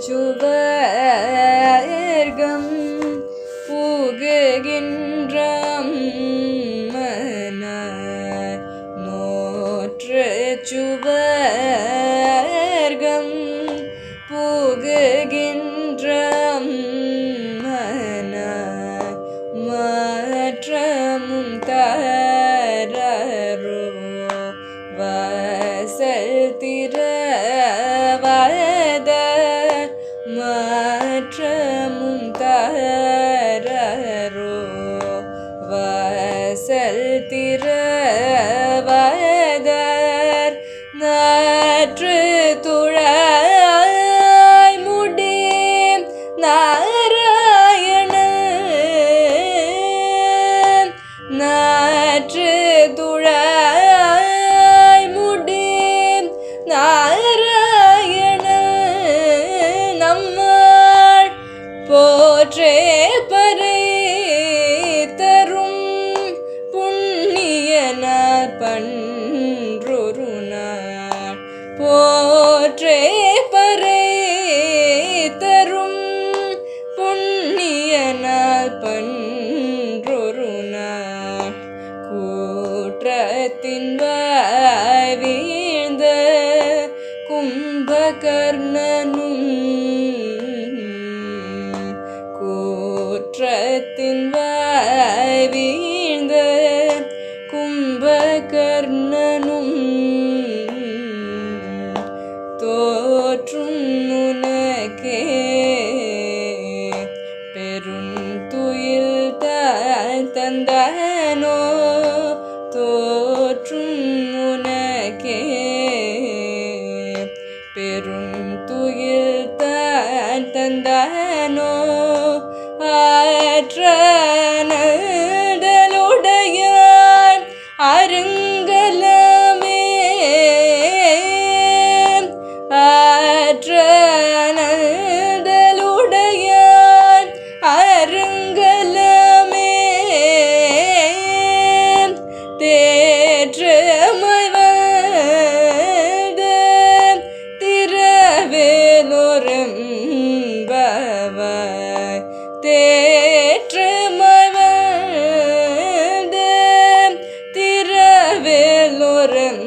ചുവ வாசல் திரவாதர் நாற்று துழாய் முடி நாராயண. நாற்று துழாய் முடி நாராயண. நம்மாள் போற்றே பன்றொரு நாள் போற்றே பறை தரும் புண்ணியனார் பன்றொரு நாள் கூற்றத்தின் வீழ்ந்த கும்பகர்ணனும் கூற்றத்தின் வாய் வீழ்ந்த தந்தனோ? தோற்றும் உனக்கே. பெரும் துயில் தந்தனோ? ஆற்ற தேற்று மறந்து திரவேலுரன்